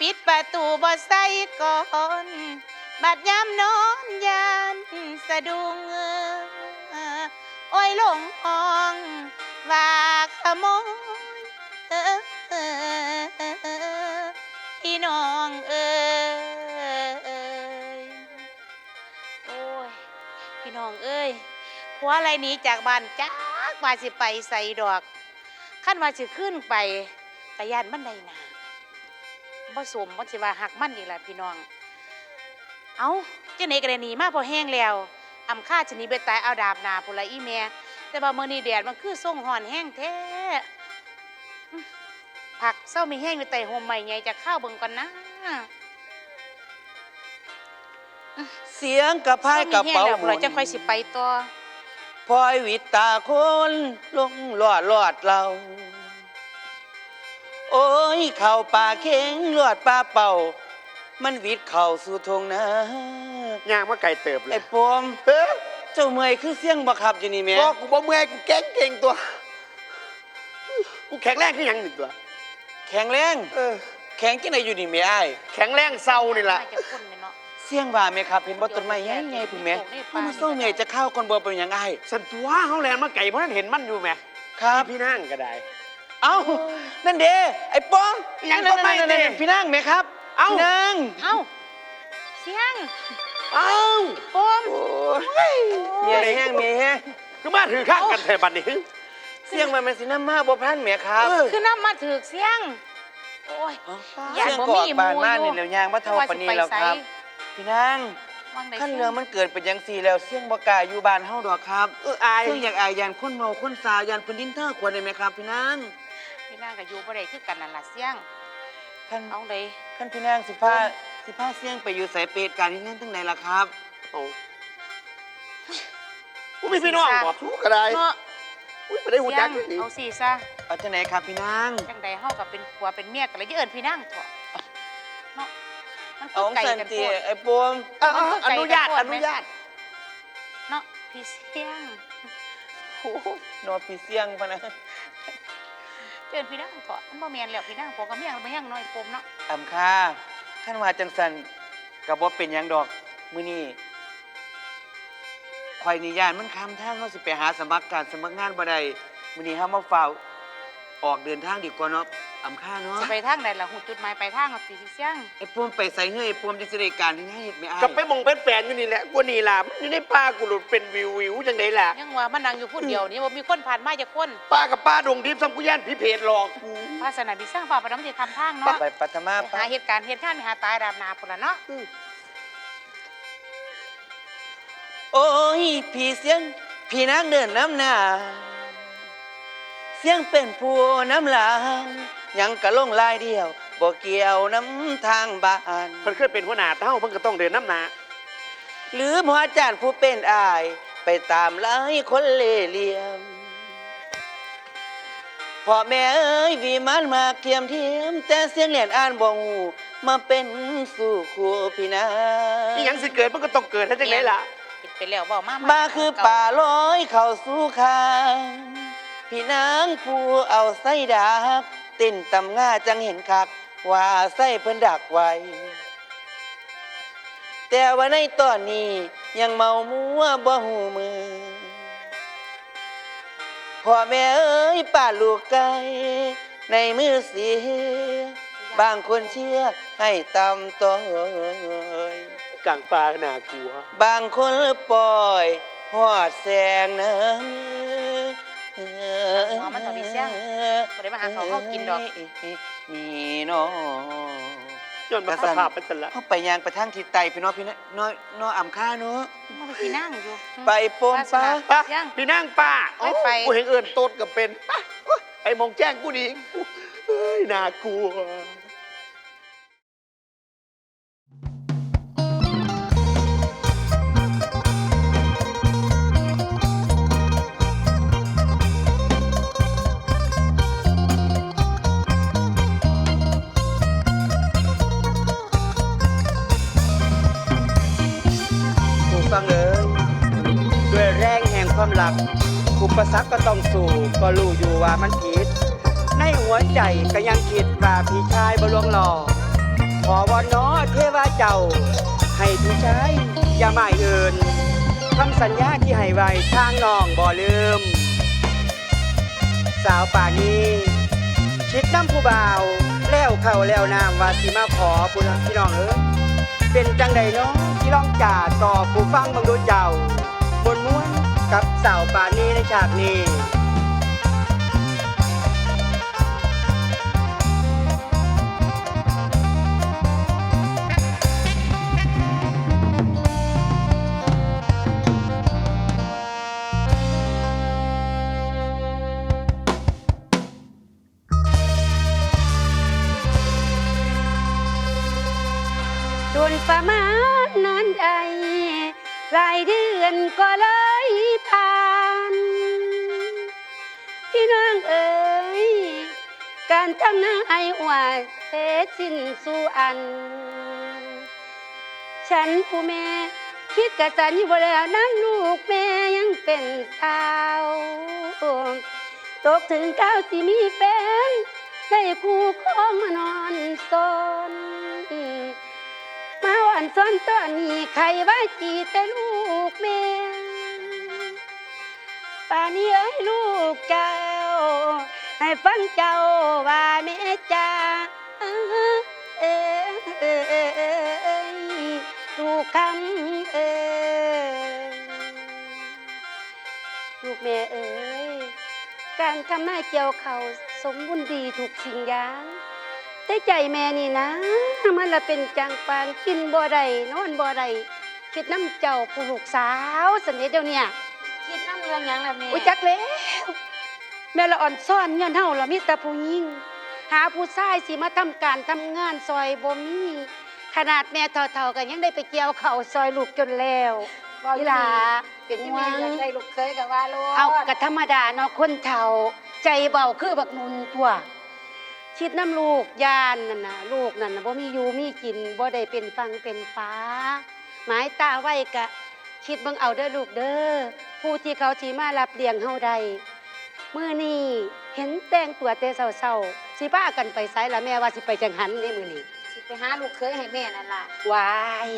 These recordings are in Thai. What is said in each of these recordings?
ปิดประตูบ่ใส่ก่อน บัดยามนอนยานสะดุ้งโอ้ยหลงห้องว่าขโมยเอ่อเอ่อพี่น้องเอ้ยโอ้ยพี่น้องเอ้ยผัวอะไรหนีจากบ้านจักว่าสิไปใส่ดอกขั้นว่าสิขึ้นไปแตะยานมันใดหนา บ่สมบ่สิว่าหักมันอีกแหละพี่น้อง เอาเจ้าไหนกระหนีมาพอแห้งแล้วอำค่าชนีไปตายเอาดาบหนาพุนละอีแม่แต่ว่ามื้อนี้แดดมันคือส่งห่อนแห้งแท้อื้อผักเศร้ามีแห้งอยู่ใต้โฮมใหม่ใหญ่จะข้าวเบิ่งก่อนนะเสียงกระพายกระเป๋าเศร้มีแห้งแล้วเราจะค่อยสิไปต่อพลอยวิตาคนลงลอดลอดเรา โอ้ยเข่าป่าเข็งลวดป่าเป่า มันวิดเข่าสู่ทงนะย่างมาไก่เติบเลไอ้ยปอมเฮ้ยเจ้าเมื่อยคือเสียงบักขับอยู่นี่แม่บอกกูบ่เมื่อยกูแก่งเก่งตัว กูแข็งแรงขึ้นยังหนึ่งตัว แข็งแรงเออ แข็งจังไดอยู่นี่แม่อ้ายแข็งแรงเศร้านี่ล่ะน่าจะคนเลยเนาะ เสียงว่าแม่ครับเห็นบ่ต้นไม้ใหญ่ๆพุ่นแม่เฮามาเศร้าเหนื่อยจะเข้าก่อนบ่เป็นหยังอ้ายสันตัวเขาแลนมาไก่เพราะนั้นเห็นมันอยู่ไหมครับพี่นั่งก็ได้ เอ้านั่นเด้ไอ้ป้อมยังต้นไม้เด้พี่นั่งไหมครับเอ้า พี่นั่งเอ้าเสียงเอ้าโอม โอ้ยเมียแห้งเมียแห้งก็มาถือข้างกันเถอะบัดนี้เสียงมันเป็นสีน้ำมาบ่พันแหม่ครับเออ คือน้ำมาถือกเสียง โอ้ยเอ้าอยากเสียงบ่กอมีดบานหมู่มากอยู่นี่แล้วยางมาเท่าปานนี้แล้วครับ พี่นางวังใดขั้นเรื่องมันเกิดเป็นจังสี่แล้วเสียงบ่กล้าอยู่บ้านเฮาดอกครับเอออายเสียงอยากอายยานคนเมาคนสาวยานพื้นดินเท่าควรได้ไหมครับ พี่นาง นางก็อยู่บ่ได้คือกันนั่นล่ะเสียงขั้นเอาใดขั้นพี่นางสิพาสิพาเสียงไปอยู่สายเปรตการที่นั่นตั้งไหนล่ะครับเอากูมีพี่น้องบ่ทุกก็ได้เนาะอุ้ยไม่ได้หูเสียจักงอยู่นี่เอาสิซะเอาจังไหนครับพี่นางจังใดเฮาก็เป็นผัวเป็นเมียกันแล้วจะเอิ้นพี่นางเถอะเนาะมันคืเอาอไก่สันกันติโพดไอ้ปวมอะอะมันก็อไกลนุญาตกันโพดอนุญาตเนาะพี่เสียงโอ้โหนอพี่เสียงพะนะ เอินพี่นางเถอะมันบ่แมนแล้วพี่นางผมกับเมียมันบ่ยังน้อยผมเนาะอำค่าขั้นว่าจังสันกับบ่เป็นหยังดอกมื้อนี้ข่อยนิยานมันคำทางเฮาสิไปหาสมัครการสมัครงานบ่ได้มื้อนี้เฮามาฝ่าออกเดินทางดีกว่าเนาะ อำค่าเนาะสิไปทางใดล่ะหูจุดหมายปลายทางเอาสิพี่เสียงไอ้ปวมไปใส่เฮ้ยไอ้ปวมจังสิได้การที่ให้เฮ็ดไม่อายกับไปมองเป็นแฟนอยู่นี่แหละกูนี่ล่ะมันอยู่ในป่ากูหลุดเป็นวิววิวจังไดล่ะยังว่ามันนั่งอยู่ผู้เดียวนี่บ่มีคนผ่านมาจะคนป้ากับป้าดงดิบซ้ำกูย่านผีเพจหลอกกูภาสนาพี่สร้างป่าประน้ำสิทำทางเนาะไปปัทมาไปปะหาเหตุการณ์เหตุการณ์ไปหาตายดาบนาพุ่นละเนาะโอ้ยพี่เสียงพี่นางเดินน้ำหน้าเสียงเป็นผู้น้ำหลัง ยังกะลงลายเดียวบ่เกี่ยวน้ำทางบ้านเพิ่นเคยเป็นหัวหน้าเท่าเพิ่นก็ต้องเดินน้ำหนาหรือหมออาจารย์ผู้เป็นอาย ไปตามไล่คนเล่เหลี่ยมพ่อแม่เอ้ยวีมันมาเทียมเทียม แต่เสียงเลียนอ่านบ่หูมาเป็นสู่คู่พี่นานี่ยังสิเกิดมันก็ต้องเกิดถ้าจังไดล่ะ ปิดไปแล้วบอกมามาคือป่าลอยเข้าสู่คางพี่นางผู้เอาไส้ดักเต้นตำง่าจังเห็นคัก ว่าไส้เพิ่นดักไว้ แต่ว่าในตอนนี้ยังเมามัวบ่หูมือ พ่อแม่เอ้ยป้าลูกไก่ในมือเสียบางคนเชื่อให้ตำต้อยกลางป่าน่ากลัวบางคนปล่อยหอดแสงน้ำหัวมันต้องมีเสียง บ่ได้มาหาเขาเขากินดอก นี่เนาะย้อนมาสภาพเป็นสันละเขาไปยางไปทางทิศใต้พี่น้องพี่น้อยน้อยน้อยอ่ำค่าเนาะมันไปที่นั่งอยู่ ไปโปมป้าป้าเสียงพี่นั่งป้าไม่ไป กูเห็นเอิญโตดกับเป็นป้าไอ้มองแจ้งกูดีกูเฮ้ยน่ากลัว หลัก อุปสรรคก็ต้องสู้ก็รู้อยู่ว่ามันผิด ในหัวใจก็ยังคิดว่าพี่ชายบลวงหล่อขอวอนน้อเทวาเจ้า ให้ผู้ชายอย่าหมายเอินคำสัญญาที่ให้ไว้ทางน้องบ่ลืม สาวป่านี้คิดน้ำผู้บ่าวแล้วเข้าแล้วน้ำว่าสิมาขอบุญพี่น้องเอ้ยเป็นจังใดเนาะที่ลองจ่าต่อผู้ฟังบังดูเจ้า กับสาวปานี้ในฉากนี้ นายว่าเสจสิ้นสู่อัน ฉันผู้แม่ คิดกะสันอยู่บ่แล้วนั้นลูกแม่ยังเป็นสาว ตกถึงเก้าสิมีแฟนได้คู่ครองมานอนซนมาวันซ้อนตอนนี้ใครว่าจีแต่ลูกแม่ป่านนี้เอ้ยลูกเจ้า ให้ฟังเจ้าว่าแม่จ้าเอ้ยเอ้ยเอ้ยเอ้ยเอ้ยลูกคำเอ้ยลูกแม่เอ้ยการทำหน้าเกี่ยวเขาวสมบูรณ์ดีถูกสิ่งอย่างแต่ใจแม่นี่นะ มันละเป็นจังปางกินบ่ได้นอนบ่ได้คิดน้ำเจ้าผู้ลูกสาวสนิทเดียวเนี่ยคิดน้ำเรื่องหยังล่ะแม่อุ้ยจักแล้ว แม่ละอ่อนซ่อนเงินเฮาละมีแต่ผู้หญิง หาผู้ชายสิมาทำการทำงานซอยบ่มีขนาดแม่เท่าๆกันยังได้ไปเกี่ยวข้าวซอยลูกจนแล้วบอกอีอีหหลาลาเป็นที่แม่อยากได้ลูกเคยกับว่าโลดเอากะธรรมดาเนาะคนเฒ่าใจเบาคือบักนุนตัวคิดน้ำลูกยานนั่นน่ะลูกนั่นน่ะบ่มีอยู่มีกินบ่ได้เป็นฟังเป็นฟ้า หมายตาไว้กะ คิดเบิ่งเอาเด้อลูกเด้อผู้ที่เขาที่มารับเลี้ยงเฮาได้ มื้อนี้เห็นแต่งตัวแต่เศร้าๆสิพากันไปไสล่ะแม่ว่าสิไปจังหันในมื้อนี้สิไปหาลูกเคยให้แม่นั่นล่ะวาย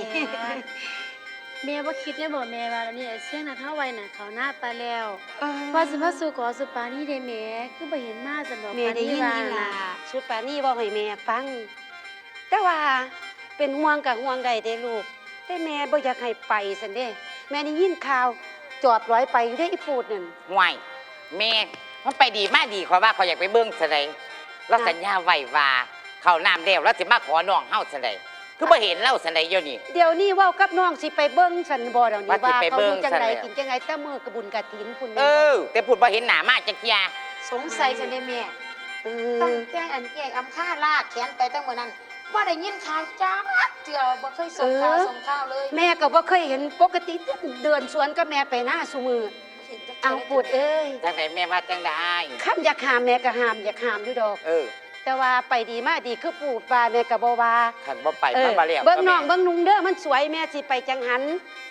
แม่ว่าคิดได้บอกแม่ว่าแล้วนี่เสียงนักเท่าไว้น่ะเขาหน้าไปแล้วว่าสิมาสู่ขอสุปานี่ได้แม่คือบ่เห็นมาสำหรับแม่ได้ยินว่านี่น่ะล่ะชุดปานี่บอกให้แม่ฟัง แต่ว่าเป็นห่วงกับห่วงใดเด้ลูก แต่แม่บ่อยากให้ไปสันเด้ แม่ได้ยินข่าวจอบร้อยไปอยู่ได้อีปูดนั่นห่วยแม่ มันไปดีมากดีขอยว่าขอยอยากไปเบิ้งซะเลยเราสัญญาไว้ว่าเขาน้ำเดียวแล้วสิมาขอน้องเฮาซะเลยคือบ่เห็นเล่าซะเลยเดี๋ยวนี้ เดี๋ยวนี้เว้ากับน้องสิไปเบิ่งสันบ่เดี๋ยวนี้ว่าสิว่าไปเขาเบิ่องยู่จังไดซะแล้วกินจังไดแต่มื้อกระบุญกระถินพุ่นเออ แต่พูดบ่เห็นหน้ามาจักเที่ยสงสัยจังได้แม่เอตั้งอแต่อันใหญ่อำค่าลากแขนไปตั้งมื้อนั้นบ่ได้ยินข่าวจ้าเจือบ่เคยส่งข่าวส่งข่าวเลยแม่ก็บ่เคยเห็นปกติเดินสวนกับแม่ไปหน้าซุมือ เห็นจักเอาปูดเอ้ยจังไดแม่ว่าจังได้คำอยากหามแม่ก็หามอยากหามอยู่ดอก เออแต่ว่าไปดีมากดีคือปู่ปลาแม่ก็บ่ว่าคันบ่ไปเอมัอนบ่เลี้ยวเบิ่งน้องแม่เบิ่งนุ่งเด้อมันสวยแม่สิไปจังหัน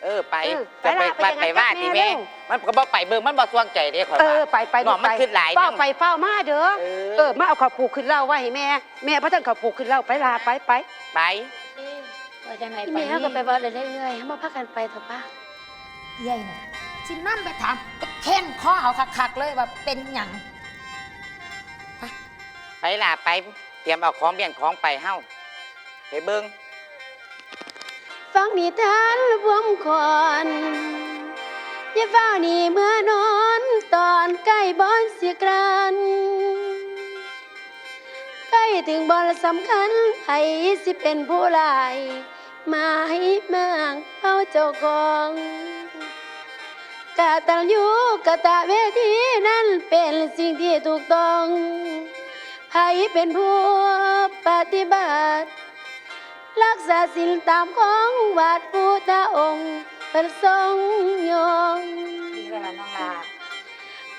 เออไปเออจะไปไปไปล่ะไปไปจังว่าหันติกับแม่แม่เร็วมันก็บ่ไปเบิ่งมันบ่สวงใจเด้ข่อยเอว่าอไปไปน้องมันไปขึ้นหลายเฝ้าน้ำไปเฝ้ามาเด้อเออเออมาเอาข้าวผูกขึ้นเหล้าไว้ให้แม่แม่พระท่านข้าวผูกขึ้นเหล้าไปลาไปไปไปว่าจังไดที่ไปแม่นี่เฮาก็ไปเว้าเรื่อยๆให้มาพากันไปเถอะป้าใหญ่น่ะสินำไปถามไป แค้นข้อเอาคักๆเลยว่าเป็นหยังไปล่ะไปเตรียมเอาของเบี้ยนของไปเฮาไปเบิ่งฟังนิทานพวมคอนอย่าเฝ้าหนี่เมื่อนอนตอนใกล้บอนเสียกรันใกล้ถึงบอลสำคัญไผสิเป็นผู้ลายมาให้มางเอาเจ้าของ กาตัญญูกะตะเวทีนั้นเป็นสิ่งที่ถูกต้องไผเป็นผู้ปฏิบัติ รักษาศีลตามของวัดพุทธองค์เป็นทรงยงดีแล้วล่ะน้อง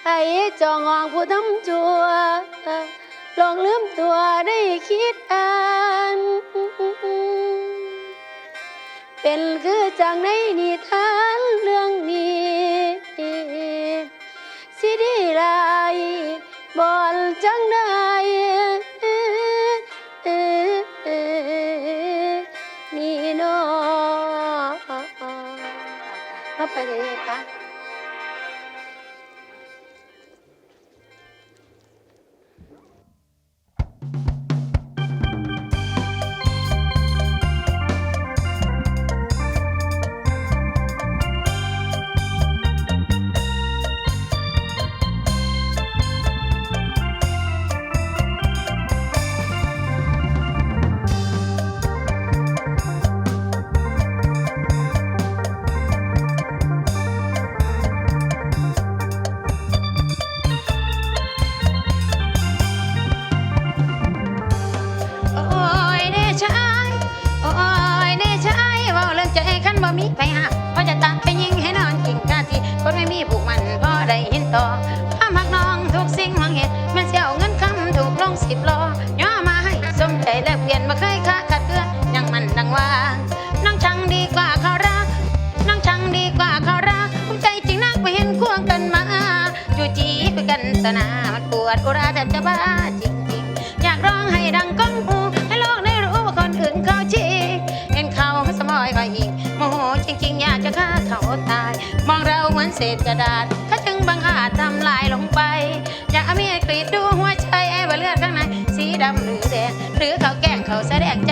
ให้จององผู้ทำชั่วลองลืมตัวได้คิดอ่านเป็นคือจังในนิทานเรื่องนี้ ดีไรบอลจังได้นี่นอมาไปเลย มักน้องทุกสิ่งหวังเหตุมันเสียวเงินคำถูกลงสิบล้อย่อมาให้สมใจแลกเปลี่ยนมาเคยค่าขัดเกลือนยังมันดังว่าน้องชังดีกว่าเขารักน้องชังดีกว่าเขารักภูมิใจจริงนักไปเห็นควงกันมาจู่จีไปกันตนามันปวดอุราแทบจะบ้าจริงๆอยากร้องให้ดังก้องหูให้โลกได้รู้ว่าคนอื่นเขาชีเห็นเขาสมอยก็ยิงโมโหจริง ๆ อยากจะฆ่าเขาตาย มองเราเหมือนเศษกระดาษ มีกรีดดูหัวใจไอ้ว่าเลือดข้างในสีดำหรือแดงหรือเขาแกล้งเขาแสดงจั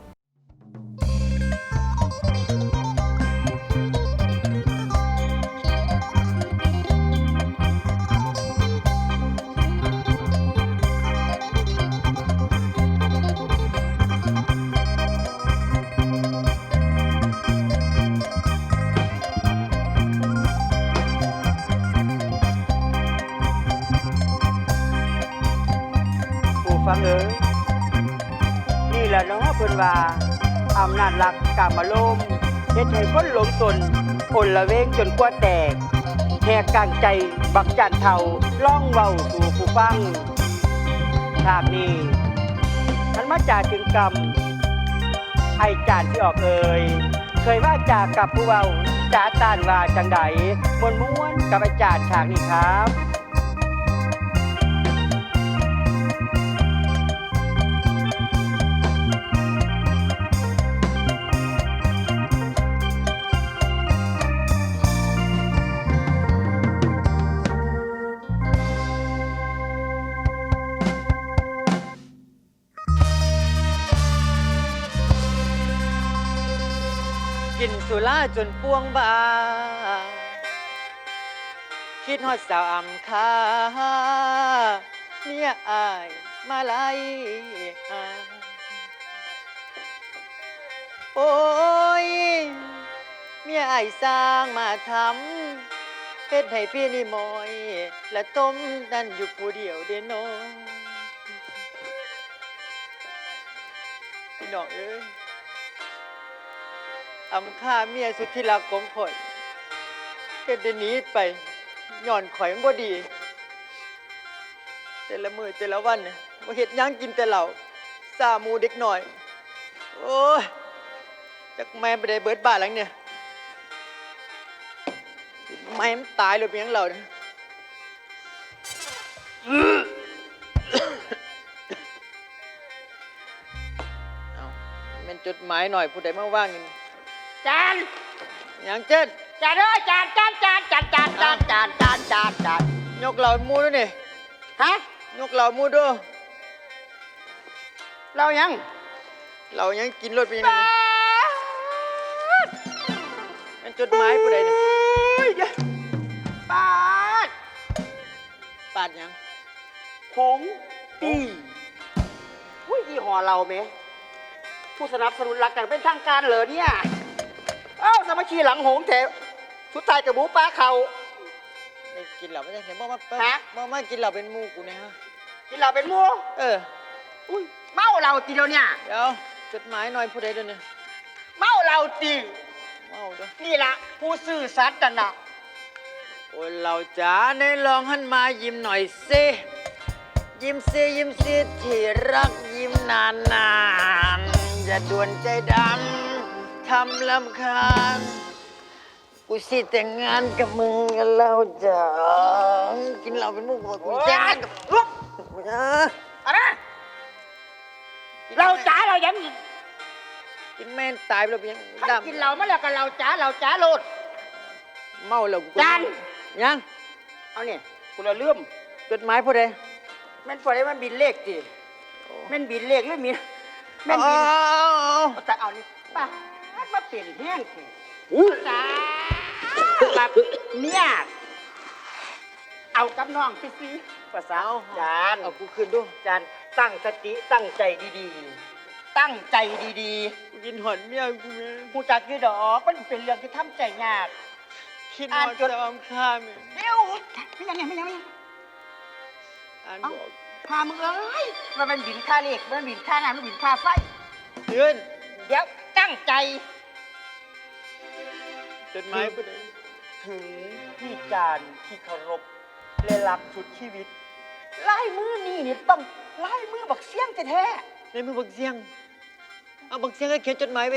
เอ๋ยนี่แหละเนาะเพิ่นว่าอำนาจหลักกามาลมเฮ็ดให้คนหลงตนคนละเวงจนกว่าแตกแหกกลางใจบักจันเทาล่องเว้าสู่ผู้ฟังฉากนี้มันมาจากถึงกรรมไอจานที่ออกเอ่ยเคยว่าจากกับผู้เว้าจ่าตานว่าจังใดมวนม้วนกับไอจารย์ฉากนี้ครับ สุราจนป่วงบา คิดฮอดสาวอ่ำคาเมียอายมาไล่หาโอ้ย เมียอายสร้างมาทำเฮ็ดให้พี่นี่มอย และต้มนั่นอยู่ผู้เดียวเดโนพี่น้องเอ้ย อำค่าเมียสุดที่รักของข่อยก็ได้หนีไปย่อนข่อยบ่ดี แต่ละมือแต่ละวันน่ะบ่เฮ็ดหยังกินแต่เหล่าซาหมูเด็กหน่อย โอ้ยจากแม่นไปได้เบิดบ้านหลังเนี่ยแม่มตายเลยเพียงเหล่าเนี่เอาเป็นจดหมายหน่อยผู้ใดมาว่างนี่ จานหยังเจ็ดจานเอ้ยจานจานจานจานจานจานจานจานจานจานยกเหล่าหมูด้วยนี่ฮะยกเหล่าหมูด้วยเรายังเหล่ายังกินรถไปยังไงนี่อันจดหมายผู้ใดนี่ปาดปาดหยังผงปีอุ้ยยี่ห้อเราไหมผู้สนับสนุนหลักกันเป็นทางการเหรอเนี่ยเอ้าสามัคคีหลังหงแถวสุดท้ายกับหมูปลาเขาไม่กินเหล่าไม่ได้เห็นบ่มาฮะบ่มากินเหล่าเป็นหมูกูเนี่ยฮะกินเราเป็นหมูเอออุ้ยเมาเราตีเดียวเนี่ย เดี๋ยวจดหมายหน่อยผู้ใดด้วยนี่เมาเราตีเมาด้วยนี่ละผู้ซื่อสัตย์กันนะโอ้ยเราจ๋าในลองหันมายิ้มหน่อยสิยิ้มสิยิ้มสิที่รักยิ้มนานนานๆอย่าด่วนใจดำทำลำคาญกูสิแต่งงานกับมึงกันแล้วจ๋ากินเหล้าเป็นมุกบอกกูแต่งงานกับลุกเอออะไรเราจ๋าเรายังกินแม่นตายไปแล้วเป็นยังถ้าดำกินเรามาแล้วกันเราจ๋าเราจ๋าโลดเมาแล้วกูจานยังเอาเนี่ยกูเราเลื่อมจดหมายผู้ใดแม่นพอได้มันบินเลขสิแม่นบินเลขหรือมีแม่นเอาบินเอาเอาเอาเอาแต่เอานี่ป้าด มาเปลี่ยนแห้งสิจ้าแบบเนี่ยเอากับน้องซิภาษาจานเอากูคืนด้วยจานตั้งสติตั้งใจดีๆ ตั้งใจดีกูกินหอนเมียกูแม่ๆกูจักอยืดดอกมันเป็นเรื่องที่ทำใจยากคิดอ่าว่านจดจะอมข้าแม่เดี๋ยวไม่ยังไงไม่ยังไม่ยังอ่านเอ้าบอกพามึงเอ้ยมันเป็นบินค่าเลขมันเป็นบินค่าน้ำมันบินค่าไฟเดือนเดี๋ยวตั้งใจ จดหมายผู้ใดถึงพี่การที่เคารพและรักสุดชีวิตไล่มือนี่นี่ต้องไล่มือบักเสี้ยงแท้ในมือบักเสียงเอาบักเสียงก็เขียนจดหมายไป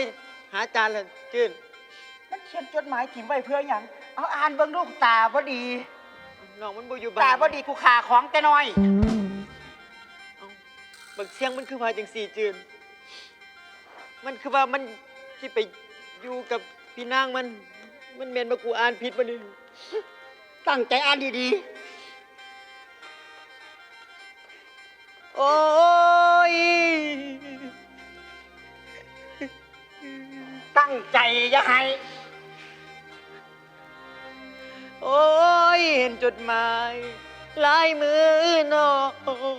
หาอาจารย์ละจืนๆมันเขียนจดหมายถิ่มไว้เพื่ออย่างเอาอ่านเบิ่งลูกตาบ่ดี น้องมันบ่อยู่บ้านตาบ่ดีกูขาของแต่น้อย เอาบักเสียงมันคือว่าจังสี่จืนมันคือว่ามันที่ไปอยู่กับพี่นางมัน มันเมนมากูอ่านผิดมานี่ตั้งใจอ่านดีโอ้ยๆตั้งใจอย่าให้ โอ้ย เห็นจดหมายลายมือน้อง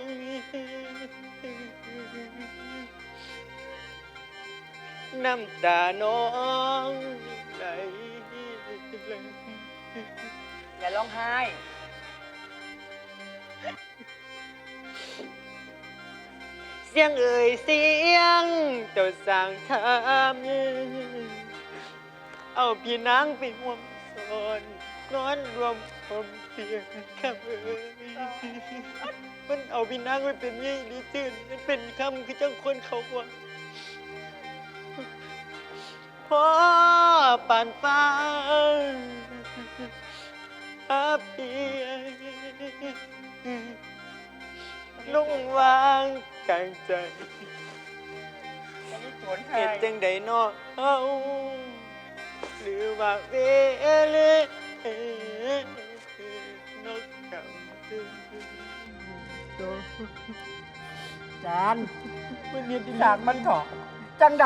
น้ำตาน้อง อย่าร้องไห้ เสียงเอ่ยเสียงเจ้าสั่งทำเอาพี่นางไปห่วมสอนนอนรวมผมเพียงคำเอ่ยมันเอาพี่นางไปเป็นยี่ดีจื่นมันเป็นคำคือจังคนเขาว่าพ่อปานฟ้า พียงนุ่งวางกลางใจอันนี้สวนไทเห็นยจังใดนอเฮาหรือว่าเวเลนกกำตึงจานมันเห็นดีจานมันเถอะจังใด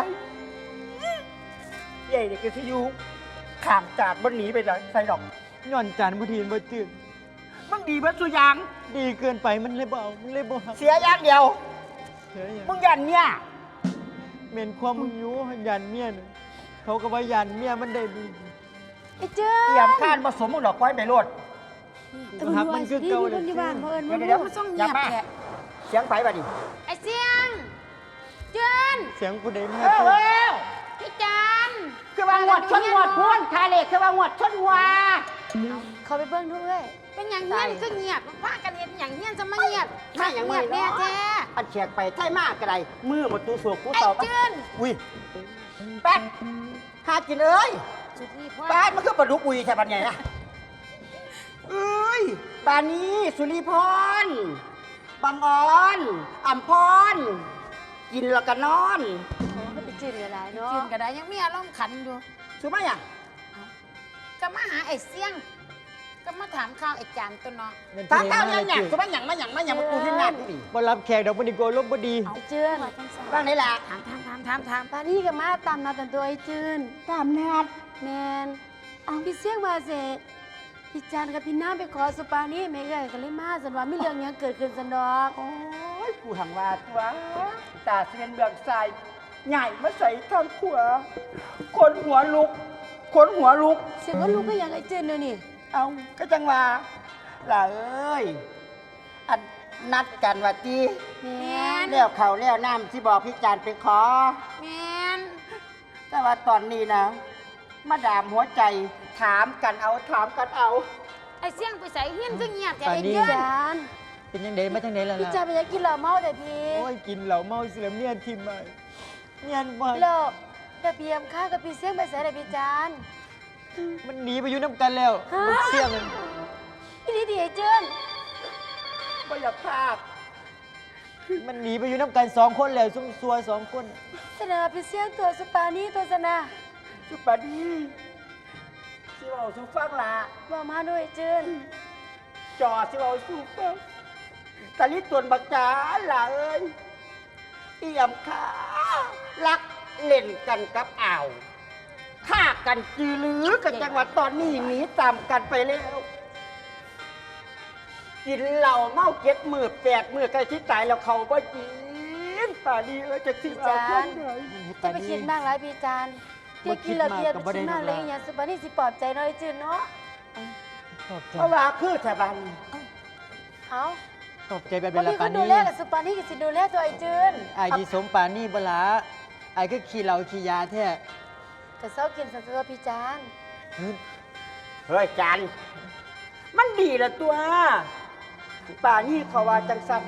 ใหญ่เด็กก็สิอยู่ข้างจานมันหนีไปไหนใส่ดอก ย้อนจานบ่ทีนบ่ตื่นมันดีเบิดสุอยาง ดีเกินไปมันเลยบ่เอามันเลยบ่หักเสียอย่างเดียวเสียอย่างมึงยันเนี่ยเม่นความมึงอยู่ยันเมียน่ะเขาก็ว่ายันเมียมันได้ดีไอ้เจ้าเตรียมข้านผสมมึงดอกไว้ไปโลด หักมันคือเก่าเลยคนที่บ้านเขาเอิญเดี๋มายวเดี๋ยวมันส่งอเงีย่ายบมาแท้เสียงไฟบ่ดิไอ้เสียงเจือนเสียงผู้ใดมาเออเออพี่จันคือว่างวดชนงวดพูนคาเลขคือว่างวดชนงวด เขาไปเบิ้งด้วย เป็นอย่างเงี้ยก็เงียบว่ากันเห็นอย่างเงี้ยจะมาเงียบมาอย่างเงีเงี้ยยบแน่แท้อันแขกไปไทยมากกระไดมือประตูสวกกูไอ้เต่าเจือนอุ้ยแป๊ดหากินเอ้ยจุดนี้พ่อแป๊ดมันคือปลาดุกอุ้ยใช่ปันไงนะเอ้ยปานี้สุริพรบังออนอัมพรกินแล้วก็นอนเขาไปจืนก็ได้เนาะจืนก็ได้ยังมีอารมณ์ขันอยู่สุมาหยัง ก็มาหาไอ้เสี่ยง ก็มาถามข้าวไอ้จานตัวเนาะตาเก้ายังหยังสุมาหยังมาหยังมาหยังมากูที่งานนี่บ่รับแขกดอกบ่ดีโกลบบ่ดีไอ้จืนว่างไหนล่ะถามถามถามถามถามปานนี้ก็มาตามนัดกันตัวไอ้จืนตามนัดแมนเอาพี่เสียงมาเสร็จพี่จันกับพี่น้ำไปขอสุปานี่แม่เอ้ยก็เลยมาสันว่ามีเรื่องหยังเกิดขึ้นสันดอกโอ้ยกูหังว่าตัวตาเสียนเบือกทรายใหญ่มาใส่ทางขวาคนหัวลุก คนหัวลุก เสียงว่าลูกก็ยังไอ้จืนเลยนี่ เอาก็จังว่าล่ะเอ้ยอันนัดกันว่าตีแม่น แล้วเขาวแล้วน้ำที่บอกพี่จานไปขอ แมนแต่ว่าตอนนี้นะ มาดามหัวใจถามกันเอาถามกันเอา ไอ้เสี่ยงไปใส่เฮียนก็เงียบแต่ป่านไอ้นี้เจืพี่นจันเป็นยังไงมาจังไดล่ะพี่ล่ะจันไปยังกินเหล้าเมาแต่พี่โอ้ยกินเหล้าเมาสิแล้วเมียทิมมาเมียนบ่แล้ว แล้วพี่ยมข้ากับพี่เสียงไปใส่ได้พี่จันมันหนีไปอยู่น้ำกันแล้วฮะมันเสี่ยงมันพี่ดีดีไอ้จืนบ่อยากพากมันหนีไปอยู่น้ำกันสองคนแล้วซุ่มซัวสองคนแสดงว่าพี่เสียงตัวสุปานี่ตัวสนะสุปาดีสิเอาสุฟังละว่ามาด้วยจืนจอสิเอาสุฟังตะลิตวนบักจาล่ะเอ้ยเอี่ยมขาลัก เล่นกันกับอ่าวฆ่ากันจือลือกันจังหวัดตอนนี้หนีตามกันไปแล้ว กินเหล้าเมาเก็ดมือแปดมือใกล้ที่ตายแล้วเขาบ่กินป่าดีเอ้ยจะสิเอาเท่าไหร่จะไปคิดมากหลายพี่จันเที่ยกินเหล้าเที่ยไปคิดมากเลยอย่างสุปานี่สิปลอบใจหน่อยจืนเนาะตอบใจเพราะว่าคือชาวบ้านเอาตอบใจแบบพอเวลาพี่ปาเขานดูนี้แลกับสุปานี่ก็สิดูแลตัวไอ้จืนอายที่สมปานนี่บ่ละอายก็ขี้เหล้าขี้ยาแท้ก็เศร้ากินสันตัวพี่จันเฮ้ยเฮ้ยจันมันดีละตัวป่านี่เขาว่าจังสัน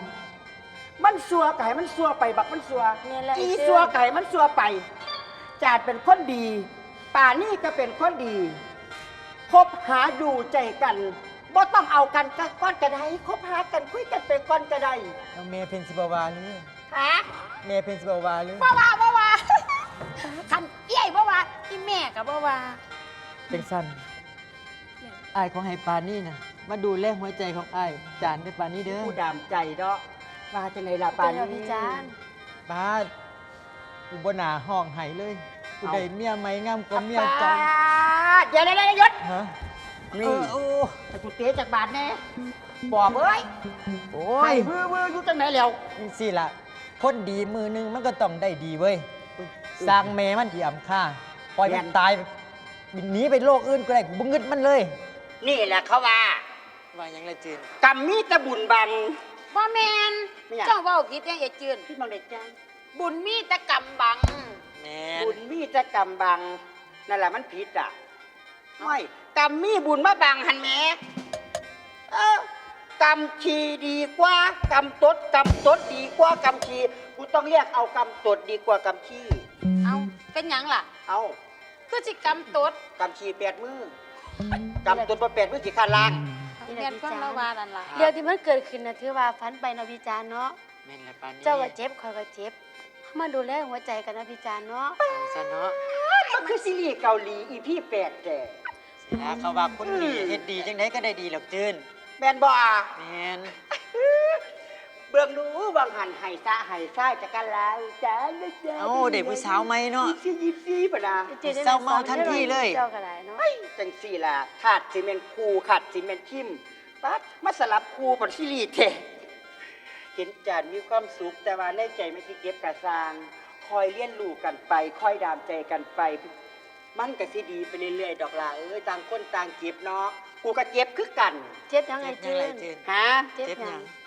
มันสัวไก่มันสัวไปบักมันสัวเนี่ยแหละอีไอ้จืสัวนไก่มันสัวไปจาดเป็นคนดี ป่านี่ก็เป็นคนดีคบหาดูใจกันบ่ต้องเอากันก็ก้อนกระไดคบหากันคุยกันเป็นก้อนกระไดเอาแม่เพนสิบาวาหรือฮะแม่เพนสิบาวาหรือบ่ว่าบ่ว่า คันเอี้ยบ่ว่าอีแม่ก็บ่ว่าจังสั้นอายของไห้ปานนี่น่ะมาดูแลหัวใจของอายจานด้วยปานนี่เด้อผู้ดามใจเนาะว่าจังไงล่ะป่าเป็นนี่เราพี่จันป้าดกูบ่หนาห้องไห้เลยกูได้เมียไหมงามกว่าเมียป่าจังเดี๋ยวเดี๋ยวเดี๋ยวยศฮะนี่เออโอ้ให้กูเตะจากบาทแน่บอกเอ้ยโอ้ไปยวื้อวื้ออยู่จังไหนแล้ว นี่สิล่ะคนดีมือหนึงมันก็ต้องได้ดีเว้ย สร้างแม่มันที่อ่ำค่าปล่อยมันตายบินหนีไปโลกอื่นก็ได้กูบ่งึดมันเลย นี่แหละเขาว่าว่ายังไรจีนกรรมมีแต่บุญบัง บ่แม่นไม่อยาก เจ้าเว้าผิดยังไอ้จืนพี่บังเด็กจังบุญมีแต่กรรมบัง แมนบุญมีแต่กรรมบังนั่นแหละมันผิดอะไม่กรรมมีบุญมาบังหันแหม่เออกรรมชีดีกว่ากรรมตดกรรมตดดีกว่ากรรมชีกูต้องเรียกเอากรรมตดดีกว่ากรรมชี เอาเป็นหยังล่ะ เอาคือสิกรรมตดกรรมชีแปดมือกรรมตดบ่แปดมือสิขาดลานเรียนความละว่านั่นล่ะเรื่องที่มันเกิดขึ้นนะถือว่าฝันไปเนาะพี่จันเนาะ แม่นละปานนี้เจ้าก็เจ็บคอยก็เจ็บมาดูแลหัวใจกันนะพี่จันเนาะซะเนาะมันคือซีรีส์เกาหลีอีพี่แปดแก่สินะเขาว่าคนดีเฮ็ดดีจังไดก็ได้ดีหรอกจืนแมนบ่อะแมน เบื้องดูบางหันไห้ซะไห้ซ้ายจะกันแล้วจ้านะจ้าเอ้าเด็กผู้สาวไหมเนาะ ยี่สิบยี่สิบปะนะจ๊ได้เศร้าเมาทันทีเลย เจ้าก็ได้เนาะจังสี่ล่ะขาดซีเมนต์คูขาดซีเมนต์ทิมปัดมาสลับคูผลซีรีส์เทเห็นจานมีความสุขแต่ว่าในใจไม่คิดเก็บกระซางคอยเลี้ยนลู่กันไปคอยดามใจกันไป มันก็สิดีไปเรื่อยๆดอกล่ะเอ้ยต่างคนต่างเจ็บเนาะกูก็เจ็บคือกัน เจ็บยังไงเจ็จืบยังไงนจืนฮะเจ็บเจ็บหยัยังงเจ็บ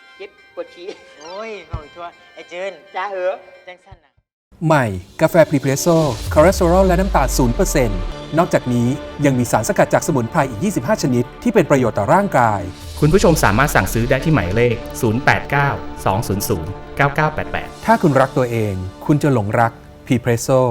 ปวดฉี่โอ้ยเอาอีกทั่วไอ้จืนจ้าเหอะจังสั้นน่ะใหม่ กาแฟพรีเพรสโซ่คอเลสเตอรอลและน้ำตาล0%นนอกจากนี้ยังมีสารสกัดจากสมุนไพรอีก 25 ชนิด ที่เป็นประโยชน์ต่อร่างกาย คุณผู้ชมสามารถสั่งซื้อได้ที่หมายเลข 089 200 9988ถ้าคุณรักตัวเอง คุณจะหลงรักพรีเพรสโซ่